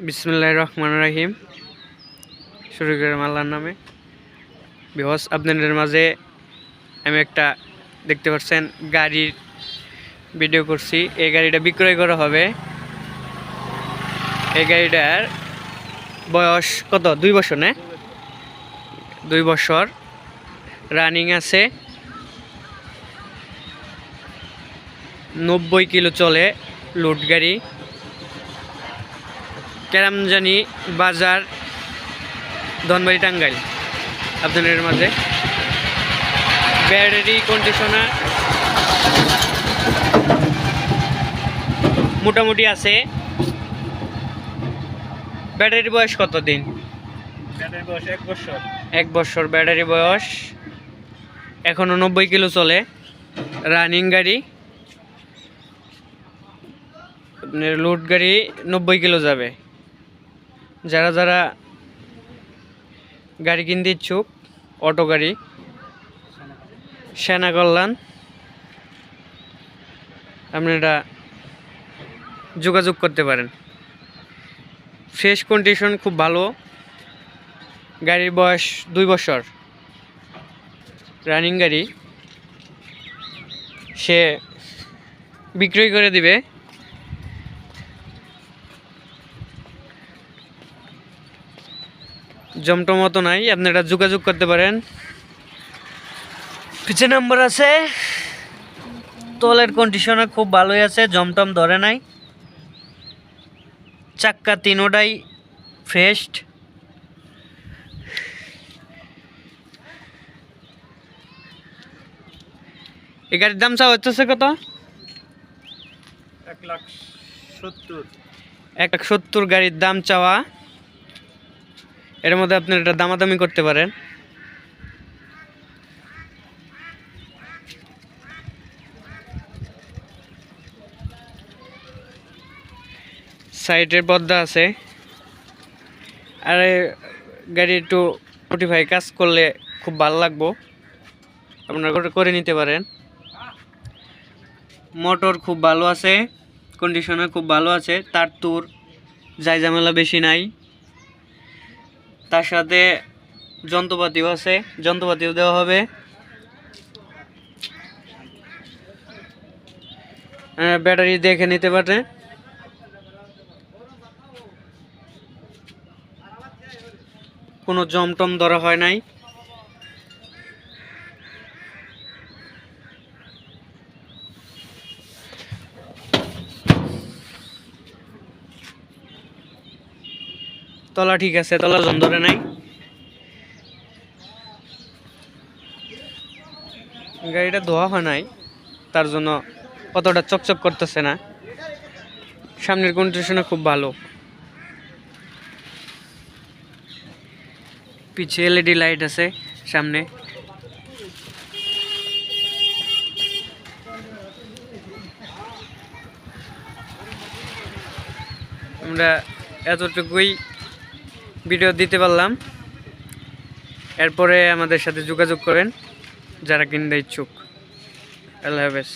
বিসমুল্লাহ রহমান রাহিম। শুরু করে আল্লাহর নামে। বিহস আপনাদের মাঝে আমি একটা দেখতে পাচ্ছেন গাড়ির ভিডিও করছি। এই গাড়িটা বিক্রয় করা হবে। এই গাড়িটার বয়স কত? দুই বছর, না? দুই বছর। রানিং আছে। নব্বই কিলো চলে লোড গাড়ি। কেরামজানি বাজার ধনবাড়ি টাঙ্গাইল আপনাদের মাঝে। ব্যাটারি কন্ডিশনার মোটামুটি আছে। ব্যাটারি বয়স কত দিন ব্যাটারি বয়স এক বছর। এক বছর ব্যাটারি বয়স। এখনও নব্বই কিলো চলে। রানিং গাড়ি। আপনার লোড গাড়ি নব্বই কিলো যাবে। যারা যারা গাড়ি কিনতে ইচ্ছুক, অটো গাড়ি, সেনা কল্যাণ, আপনারা যোগাযোগ করতে পারেন। ফ্রেশ কন্ডিশন খুব ভালো, গাড়ির বয়স দুই বছর। রানিং গাড়ি, সে বিক্রয় করে দিবে। জমটম মতো নাই আপনারা যোগাযোগ করতে পারেন। পিছে নাম্বার আছে। তলের কন্ডিশনার খুব ভালোই আছে জমটম ধরে নাই। চাক্কা তিনোটাই ফ্রেশড এই গাড়ির দাম চা হচ্ছে কত? এক লাখ সত্তর। এক লাখ সত্তর গাড়ির দাম চাওয়া। এর মধ্যে আপনি এটা দামাদামি করতে পারেন। সাইডের পর্দা আছে। আর গাড়ি একটু মডিফাই কাজ করলে খুব ভালো লাগবো। আপনারা করে নিতে পারেন। মোটর খুব ভালো আছে কন্ডিশনার খুব ভালো আছে, তার তুর যাই ঝামেলা বেশি নাই। তার সাথে যন্ত্রপাতিও আছে, যন্ত্রপাতিও দেওয়া হবে। ব্যাটারি দেখে নিতে পারে কোনো জমটম ধরা হয় নাই। তলা ঠিক আছে, তলা ধরে নাই। গাড়িটা ধোয়া হয় নাই, তার জন্য অতটা চকচক করতেছে না। সামনের কন্ডিশনে খুব ভালো। পিছে এলইডি লাইট আছে সামনে। আমরা এতটুকুই ভিডিও দিতে পারলাম। এরপরে আমাদের সাথে যোগাযোগ করেন যারা কিনতে ইচ্ছুক। আল্লাহ হাফেজ।